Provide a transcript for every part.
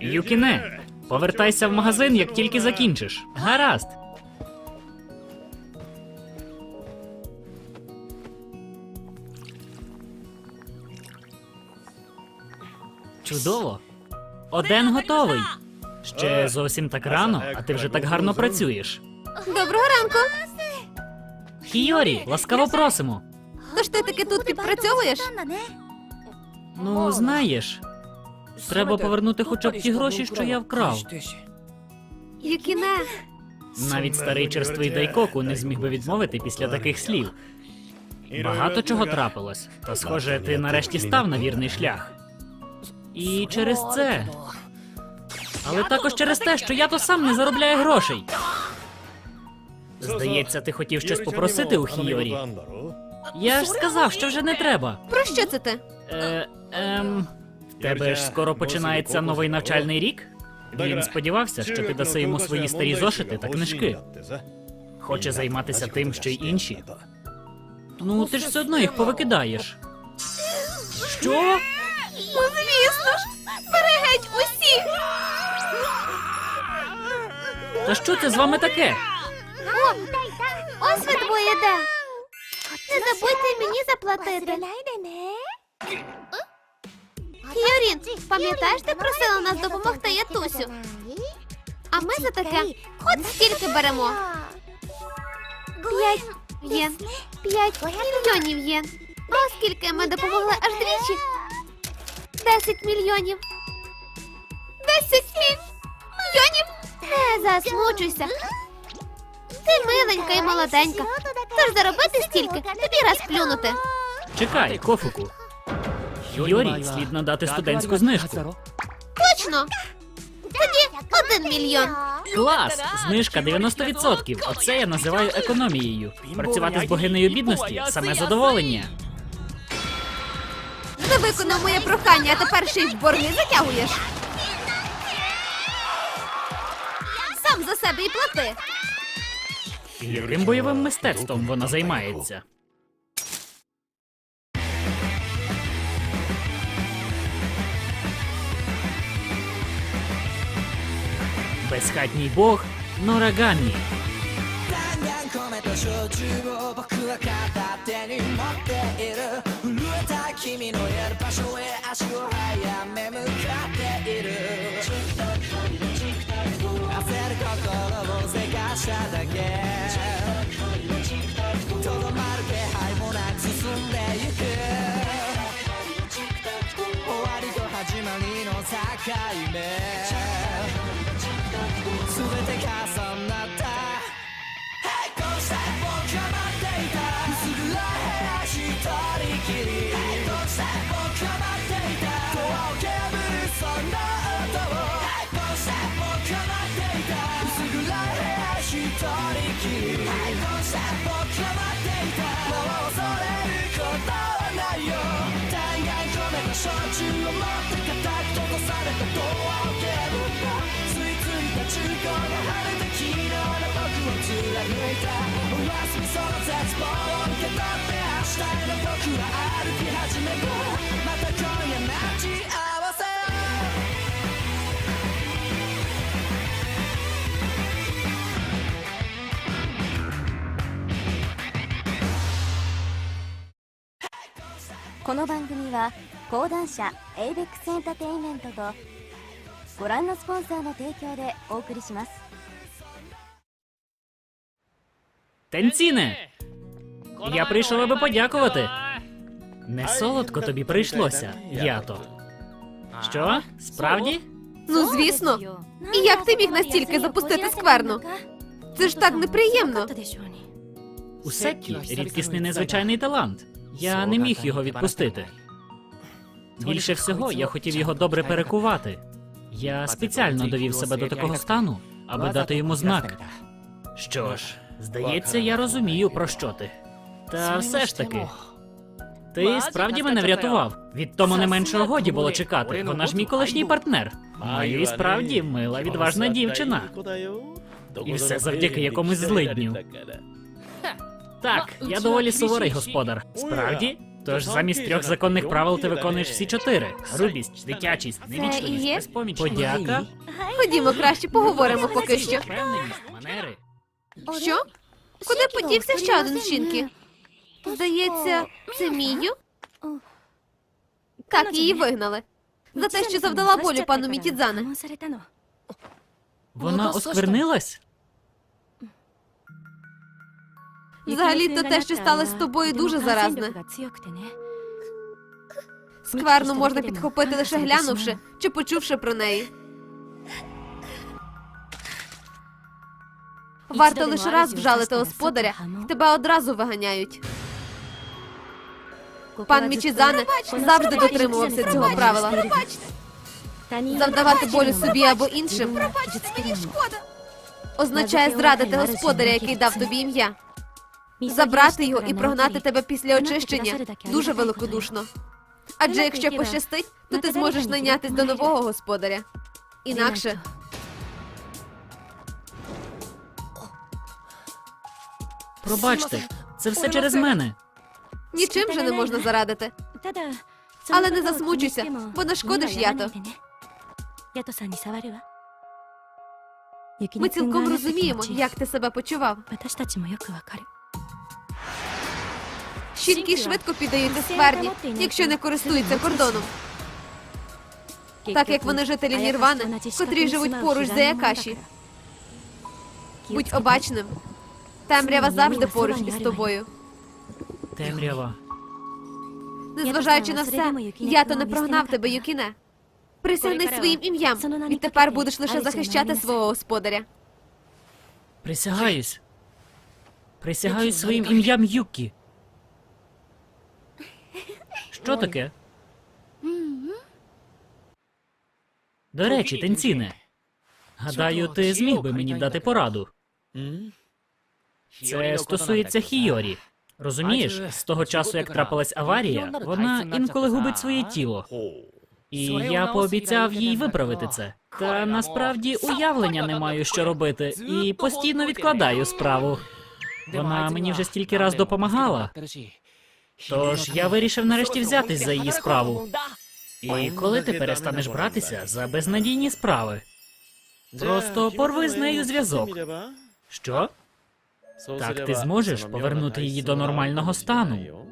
Юкіне, повертайся в магазин, як тільки закінчиш. Гаразд. Чудово. Один готовий. Ще зовсім так рано, а ти вже так гарно працюєш. Доброго ранку. Хіорі, ласкаво просимо. Тож ти таки тут підпрацьовуєш? Ну, знаєш, треба повернути хоча б ті гроші, що я вкрав. Юкіне, Навіть старий черствий Дайкоку не зміг би відмовити після таких слів. Багато чого трапилось, та схоже, ти нарешті став на вірний шлях. І через це. Але також через те, що я то сам не заробляю грошей. Здається, ти хотів щось попросити у Хіорі. Я ж сказав, що вже не треба. про що це ти? Е, ем, тебе ж скоро починається новий навчальний рік? Він сподівався, що ти даси йому свої старі зошити та книжки. Хоче займатися тим, що й інші. Ну, ти ж все одно їх повикидаєш. Що? Ну, звісно ж, бери геть усі. Та що це з вами таке? Ось ви двоє де. Не забудьте мені заплатити. Хіорін, пам'ятаєш, ти просила нас допомогти Ятусю? А ми за таке от стільки беремо. П'ять єн. П'ять мільйонів єн. А оскільки ми допомогли аж двічі? Десять мільйонів. Десять мільйонів? Не засмучуйся. Ти миленька і молоденька. Тож заробити стільки, тобі раз плюнути. Чекай, Кофуку. Юрій слід надати студентську знижку. Точно. Тоді один мільйон. Клас! Знижка 90%. Оце я називаю економією. Працювати з богинею бідності саме задоволення. Не виконав моє прохання, а тепер ще й в борги затягуєш. Сам за себе і плати. Яким бойовим мистецтвом вона займається? Безхатній бог Норагамі. 米全て重なったこうして僕は待っていた薄暗い部屋一人きりどうして僕は待っていたドアを破るそんな音をこうして僕は待っていた薄暗い部屋一人きり。どうして僕は待っていたもう恐れることはないよ大概込めた焼酎を持っていた中古が晴れた昨日の僕を貫いた。おやすみその絶望を受け取って明日への僕は歩き始め。るまた今夜待ち合わせ。この番組は講談社 ABEX エンターテインメントとご覧のスポンサーの提供でお送りします Тенціне! Я прийшов, аби подякувати. Не солодко тобі прийшлося, ято. Що? Справді? Ну, звісно. І як ти міг настільки запустити скверну? Це ж так неприємно. У Сетті рідкісний незвичайний талант. Я не міг його відпустити. Більше всього, я хотів його добре перекувати. Я спеціально довів себе до такого стану, аби дати йому знак. Що ж, здається, я розумію, про що ти. Та все ж таки. Ти справді мене врятував. Від тому не меншого годі було чекати. Вона ж мій колишній партнер. Маю і справді мила, відважна дівчина. І все завдяки якомусь злидню. Так, я доволі суворий господар. Справді? Тож замість трьох законних правил ти виконуєш всі чотири: грубість, дитячість, є? невічливість, безпомічність. Подяка, Ходімо краще поговоримо поки що. впевненість, манери. Що? Куди подівся ще один жінки? Здається, це Мію? Так, її вигнали. За те, що завдала болю пану Мітідзане. Вона осквернилась? Взагалі-то те, що сталося з тобою, дуже заразне. Скверну можна підхопити лише глянувши чи почувши про неї. Варто лише раз вжалити господаря, і тебе одразу виганяють. Пан Мічізане завжди дотримувався цього правила. Завдавати болю собі або іншим. Означає зрадити господаря, який дав тобі ім'я. Забрати його і прогнати тебе після очищення дуже великодушно. Адже якщо пощастить, то ти зможеш найнятись до нового господаря. Інакше Пробачте, це все через мене. нічим же не можна зарадити. Але не засмучуйся, бо нашкодиш ято. Ми цілком розуміємо, як ти себе почував. Жінки швидко піддаються скверні, якщо не користуються кордоном. Так як вони жителі Нірвани, котрі живуть поруч за Якаші. Будь обачним. Темрява завжди поруч із тобою. Темрява. Незважаючи на все, я то не прогнав тебе, Юкіне. Присягни своїм ім'ям, і тепер будеш лише захищати свого господаря. Присягаюсь. Присягаюсь своїм ім'ям Юкі. Що таке? До речі, Тенціне. Гадаю, ти зміг би мені дати пораду. Це стосується Хійорі. Розумієш, з того часу, як трапилась аварія, вона інколи губить своє тіло. І я пообіцяв їй виправити це. Та насправді уявлення не маю, що робити, і постійно відкладаю справу. Вона мені вже стільки раз допомагала. Тож я вирішив нарешті взятись за її справу. І коли ти перестанеш братися за безнадійні справи? Просто порви з нею зв'язок. Що? Так ти зможеш повернути її до нормального стану.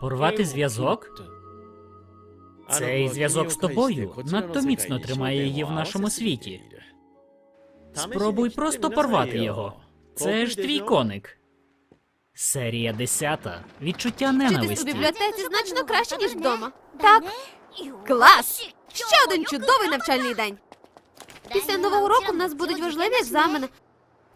Порвати зв'язок? Цей зв'язок з тобою надто міцно тримає її в нашому світі. Спробуй просто порвати його. Це ж твій коник. Серія 10. Відчуття Вчитись у ненависті. бібліотеці значно краще, ніж вдома. Так. Клас! Ще один чудовий навчальний день. Після нового року в нас будуть важливі екзамени.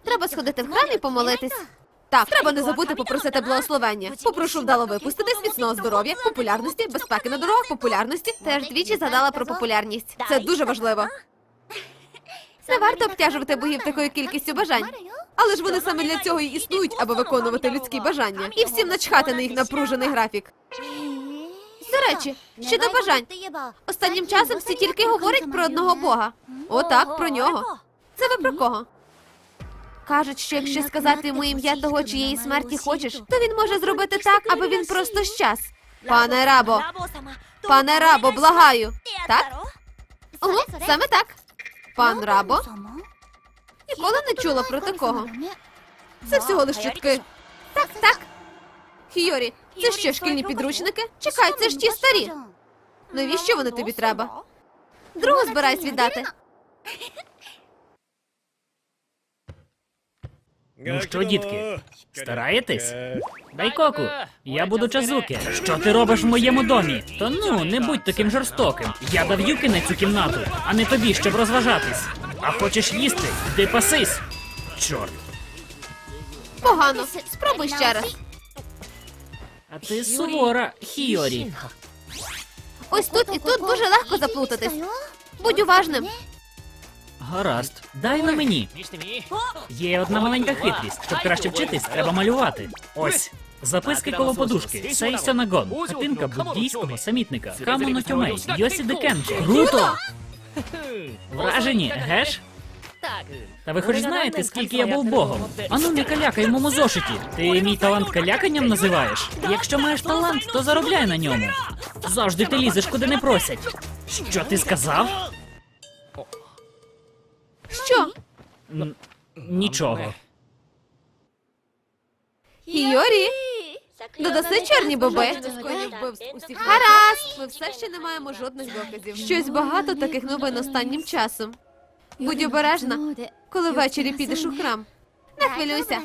Треба сходити в храм і помолитись. Так, треба не забути попросити благословення. Попрошу вдало випустити міцного здоров'я, популярності, безпеки на дорогах, популярності. Теж двічі згадала про популярність. Це дуже важливо. Не варто обтяжувати богів такою кількістю бажань. Але ж вони саме для цього і існують, аби виконувати людські бажання. І всім начхати на їх напружений графік. До речі, щодо бажань. Останнім часом всі тільки говорять про одного бога. О, так, про нього. Це ви про кого? Кажуть, що якщо сказати йому ім'я того, чиєї смерті хочеш, то він може зробити так, аби він просто щас. Пане рабо, пане рабо, благаю. Так? Ого, саме так. Пан рабо? Ніколи не чула про такого. Це всього лиш чутки. Так, так. Хіорі, це що, шкільні підручники? Чекай, це ж ті старі. Навіщо вони тобі треба? Другу збираюсь віддати. Ну що, дітки, стараєтесь? Дайкоку, я буду Чазуки. Що ти робиш в моєму домі? Та ну, не будь таким жорстоким. Я дав Юки на цю кімнату, а не тобі, щоб розважатись. А хочеш їсти? Іди пасись. Чорт. Погано. Спробуй ще раз. А ти сувора, Хіорі. Ось тут і тут дуже легко заплутатись. Будь уважним. Гаразд, дай на мені. Є одна маленька хитрість. Щоб краще вчитись, треба малювати. Ось. Записки коло подушки. Сей. Хатинка буддійського самітника. Камоно Тюмей. Йосі Декенко. Круто! Вражені, геш? Та ви хоч знаєте, скільки я був богом? Ану, не калякай в моєму зошиті. Ти мій талант каляканням називаєш? Якщо маєш талант, то заробляй на ньому. Завжди ти лізеш, куди не просять. Що ти сказав? Що? Н- Нічого. Хіорі? Додаси чорні боби. Гаразд! Ми все ще не маємо жодних доказів. Щось багато таких новин останнім часом. Будь обережна, коли ввечері підеш у храм. Не хвилюйся.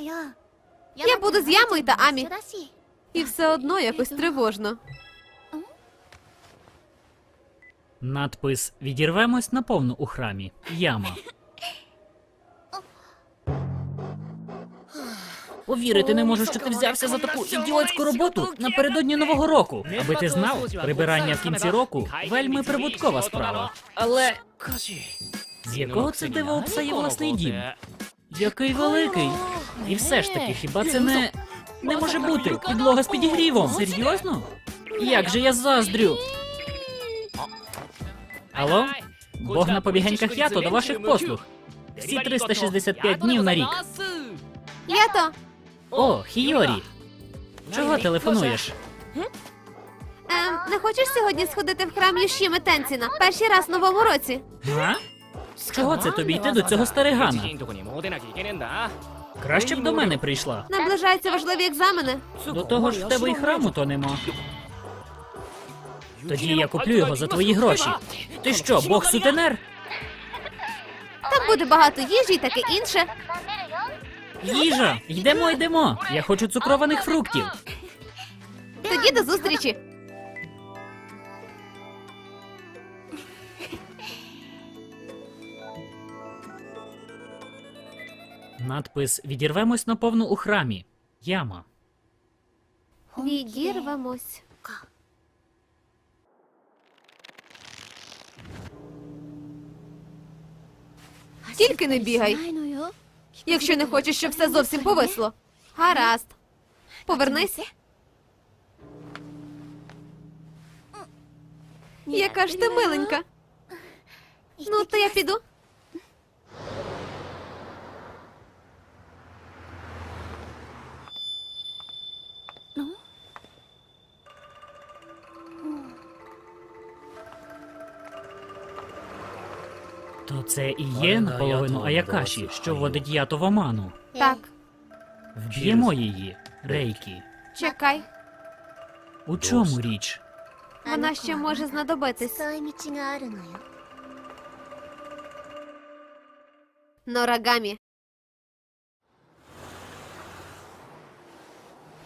Я буду з Ямою та Амі. І все одно якось тривожно. Надпис Відірвемось наповну у храмі. Яма. Повірити не можу, що ти взявся за таку ідіотську роботу напередодні нового року. Аби ти знав, прибирання в кінці року вельми прибуткова справа. Але з якого це дива у пса є власний дім? Який великий. І все ж таки, хіба це не. Не може бути. Підлога з підігрівом. Серйозно? Як же я заздрю? Алло? Бог на побігеньках ято до ваших послуг. Всі 365 днів на рік. Я то. О, Хіорі. Чого телефонуєш? Ем, не хочеш сьогодні сходити в храм Юшіми Тенціна? Перший раз в новому році. Га? Чого це тобі йти до цього старигана? Краще б до мене прийшла. Наближаються важливі екзамени. До того ж в тебе і храму то нема. Тоді я куплю його за твої гроші. Ти що, бог сутенер? Там буде багато їжі і таке інше. Їжа! Йдемо, йдемо! Я хочу цукрованих фруктів. Тоді до зустрічі. Надпис Відірвемось наповну у храмі. Яма. Відірвемось. Тільки не бігай, якщо не хочеш, щоб все зовсім повисло. Гаразд. Повернись. Яка ж ти миленька. Ну, то я піду. це і є наполовину Аякаші, що вводить ято в оману. Так, Вб'ємо її, Рейкі. чекай. У чому річ? Вона ще може знадобитись. そういう道があるのよ Норагамі.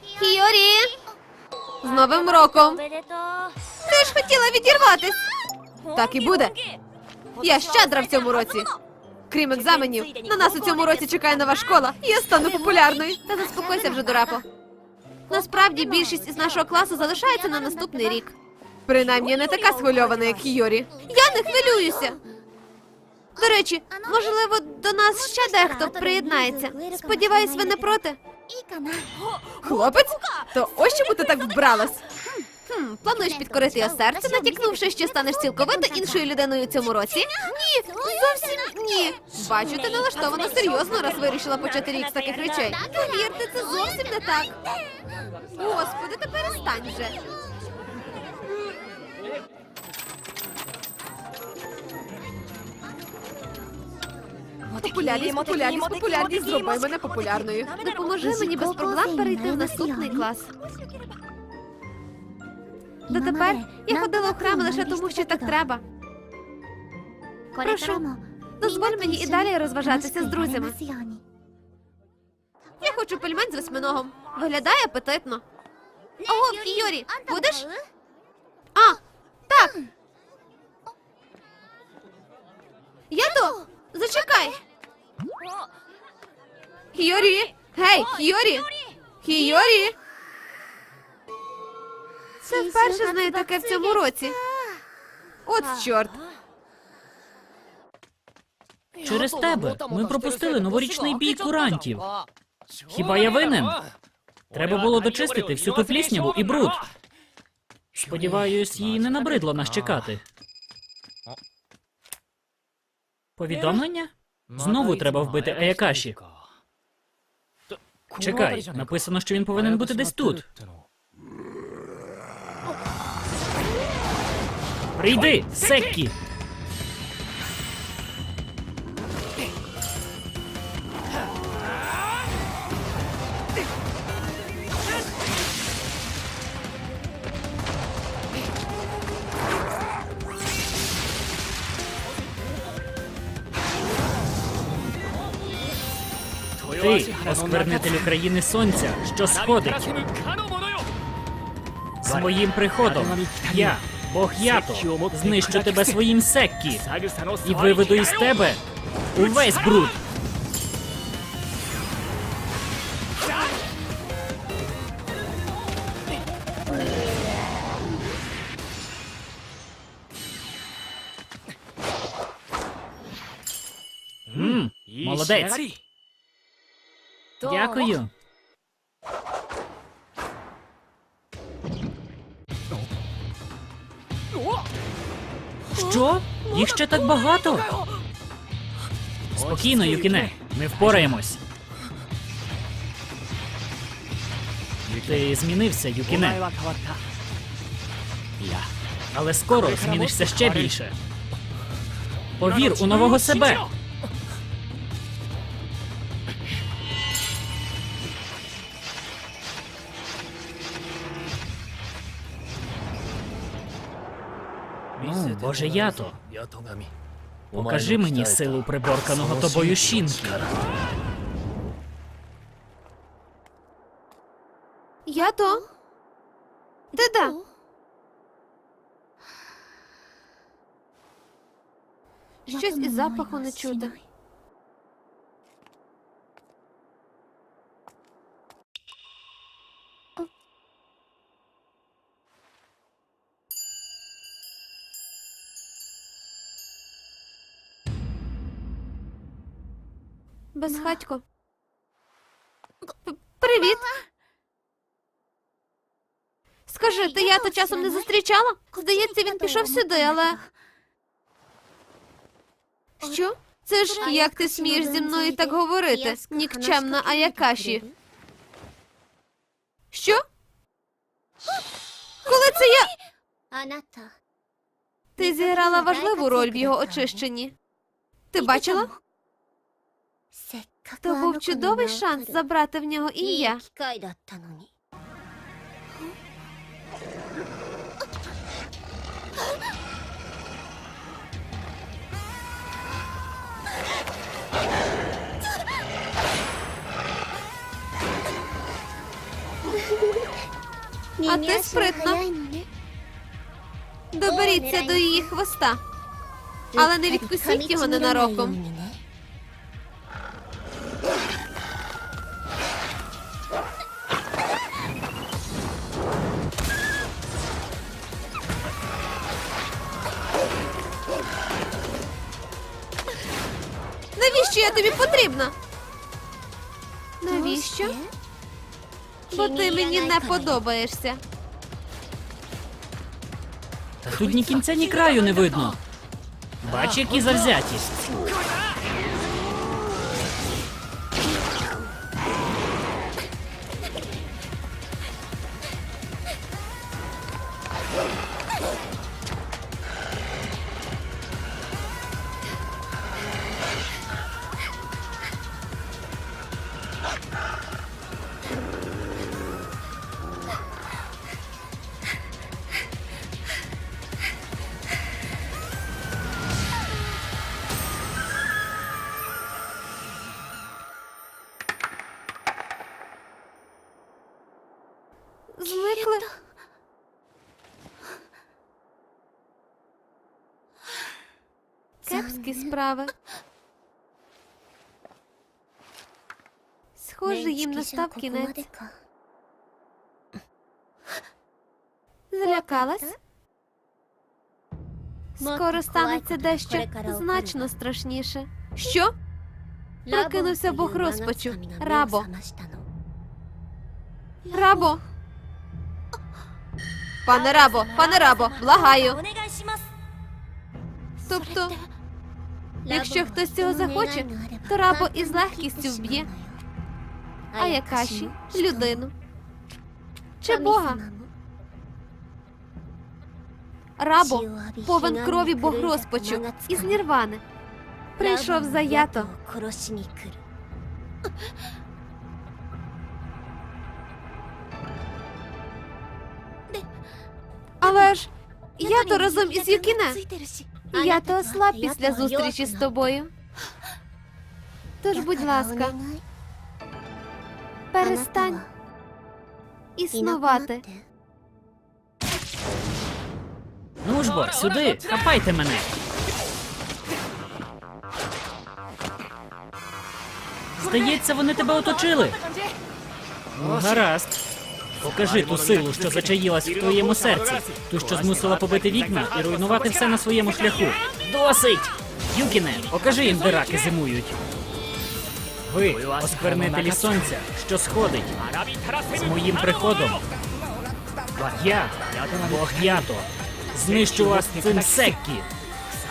Хіорі! З Новим роком! Ти ж хотіла відірватись! Так і буде. Я щедра в цьому році. Крім екзаменів, на нас у цьому році чекає нова школа, і я стану популярною. Та заспокойся вже дурепо. Насправді більшість із нашого класу залишається на наступний рік. Принаймні не така схвильована, як Йорі. Я не хвилююся. До речі, можливо, до нас ще дехто приєднається. Сподіваюсь, ви не проти. Хлопець, то ось чому ти так вбралась. Хм, плануєш підкорити його серце, натякнувши, що станеш цілковито іншою людиною у цьому році? Ні, зовсім ні. Бачу, ти налаштована серйозно, раз вирішила почати рік з таких речей. Повірте, це зовсім не так. Господи, ти перестань вже. Популярність, популярність, популярність, зроби мене популярною. Допоможи мені без проблем перейти в наступний клас. Дотепер я ходила у храм лише тому, що так треба. Прошу, дозволь мені і далі розважатися з друзями. Я хочу пельмень з восьминогом. Виглядає апетитно. Ого, Кіорі, будеш? А, так. Яду, зачекай. Кіорі, гей, Кіорі, Кіорі. Це вперше з нею таке в цьому році. От чорт. Через тебе ми пропустили новорічний бій курантів. Хіба я винен? Треба було дочистити всю ту плісняву і бруд. Сподіваюсь, їй не набридло нас чекати. Повідомлення? Знову треба вбити Аякаші. Чекай, написано, що він повинен бути десь тут. Прийди, Секкі! Ти, осквернителю країни сонця, що сходить. Своїм приходом я, Бог Ято, знищу тебе своїм секкі і виведу із тебе увесь бруд. Молодець. Дякую. Що? Їх ще так багато? Спокійно, Юкіне, ми впораємось. Ти змінився, Юкіне, але скоро змінишся ще більше. Повір у нового себе. Ну, боже ято, покажи мені силу приборканого тобою щінка. Я то. Ти да. Щось із запаху не чути. Ось хатько. Привіт. Скажи, ти я то часом не зустрічала? Здається, він пішов сюди, але. Що? Це ж як ти смієш зі мною так говорити? Нікчемна Аякаші. Що? Коли це я. Ти зіграла важливу роль в його очищенні. Ти бачила? То був чудовий шанс забрати в нього ім'я. А ти спритно. Доберіться до її хвоста, але не відкусіть його ненароком. Навіщо я тобі потрібна? Навіщо? Бо ти мені не подобаєшся. Та тут ні кінця, ні краю не видно. Бач, які завзяті. Звикли. Кепські справи. Схоже, їм настав кінець. Злякалась? Скоро станеться дещо значно страшніше. Що? Прокинувся бог розпачу. Рабо. Рабо. Пане рабо, пане рабо, благаю. Тобто, якщо хтось цього захоче, то рабо із легкістю вб'є. А якаші людину чи бога. Рабо повен крові бог розпачу із нірвани. Прийшов заято. Але ж я то разом із Юкіне. Я то слаб після зустрічі з тобою. Тож, будь ласка, перестань існувати. Нужбо, сюди, хапайте мене. Здається, вони тебе оточили. Ну, гаразд. Покажи ту силу, що зачаїлась в твоєму серці, ту, що змусила побити вікна і руйнувати все на своєму шляху. Досить! Юкіне, покажи їм, де раки зимують. Ви, осквернителі сонця, що сходить з моїм приходом. Я, Бог знищу вас цим секкі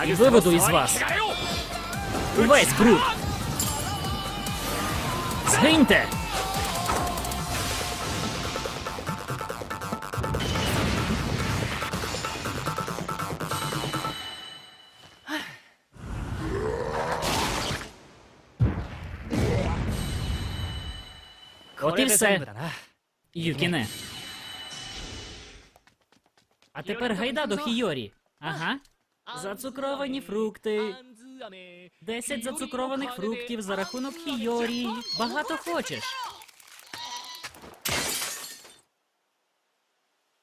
і виведу із вас увесь бруд. Згиньте! все. Юкіне. А тепер гайда до Хіорі. Ага. Зацукровані фрукти. Десять зацукрованих фруктів за рахунок Хіорі. Багато хочеш.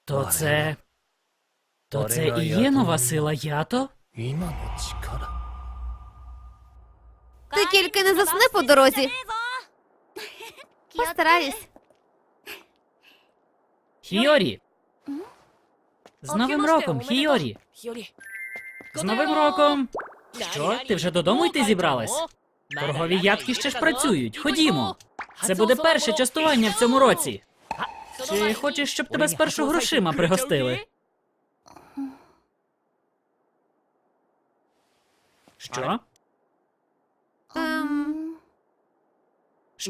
То це. То це і є нова сила Ято? Ти тільки не засни по дорозі. Постараюсь. Хійорі! З Новим роком, Хійорі! З Новим роком! Що? Ти вже додому йти зібралась? Торгові ядки ще ж працюють. Ходімо. Це буде перше частування в цьому році. Чи хочеш, щоб тебе спершу грошима пригостили? Що? Ем,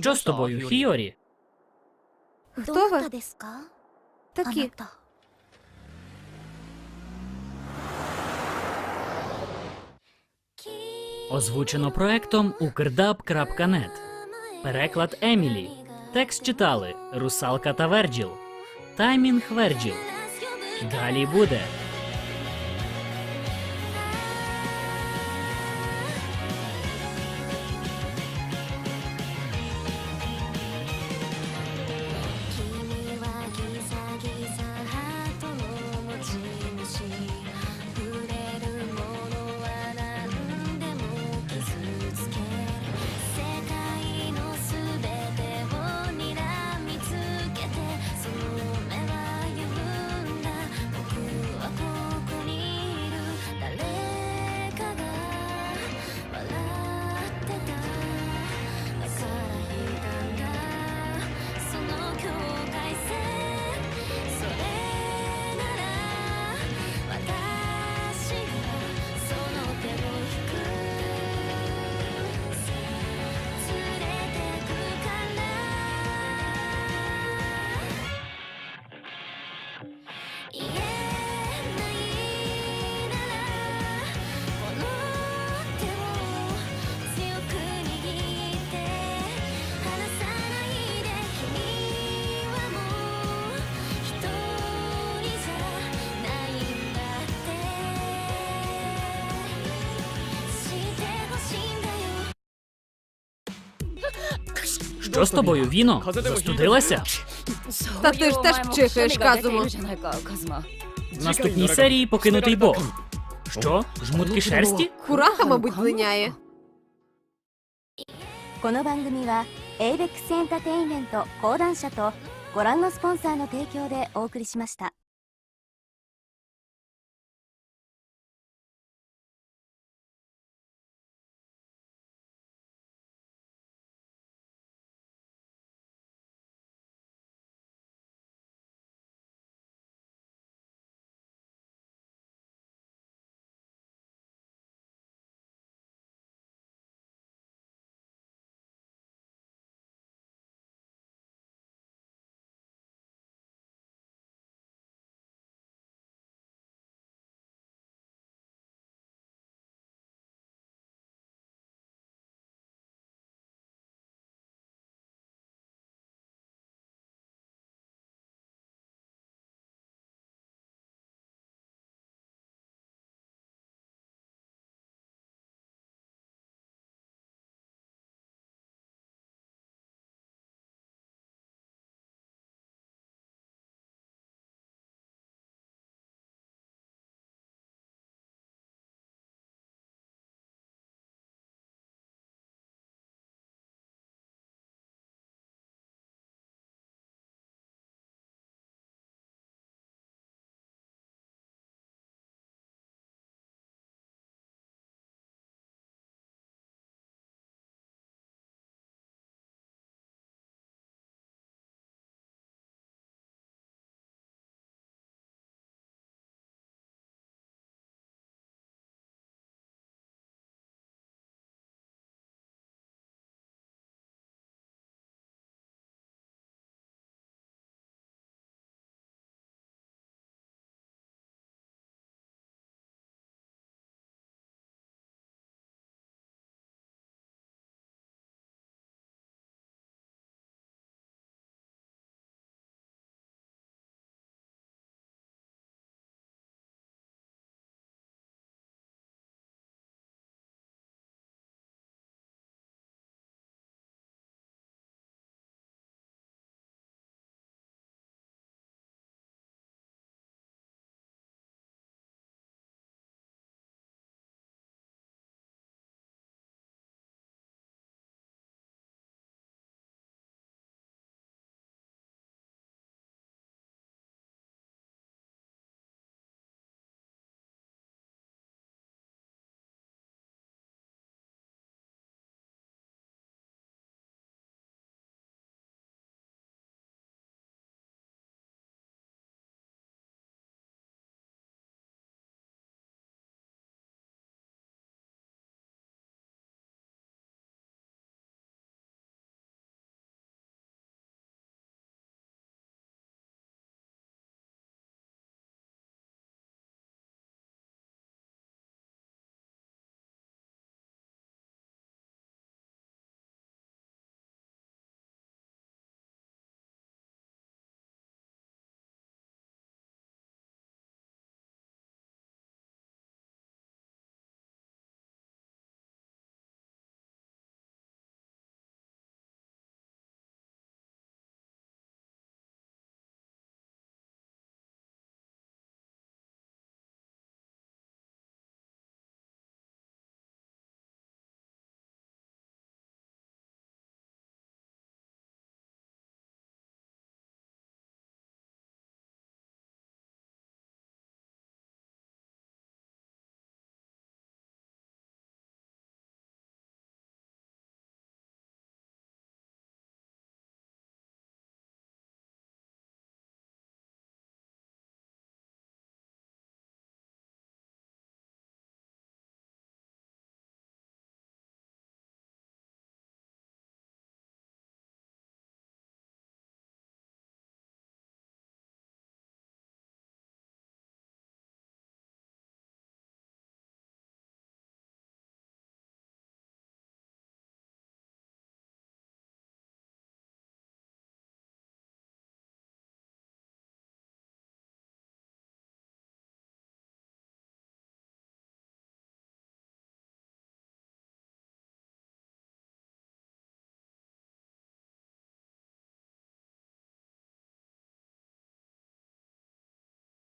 що з тобою, Хіорі? Хто ви такі? Озвучено проектом ukrdab.net. Переклад Емілі. Текст читали Русалка та Верджіл. Таймінг Верджіл. Далі буде. Що з тобою, Віно? Застудилася? Та ти ж теж чихаєш, Казумо. В наступній серії покинутий Бог. Що? Жмутки шерсті? Кураха, мабуть, линяє. この番組は ABEX エンターテインメント講談社とご覧のスポンサーの提供でお送りしました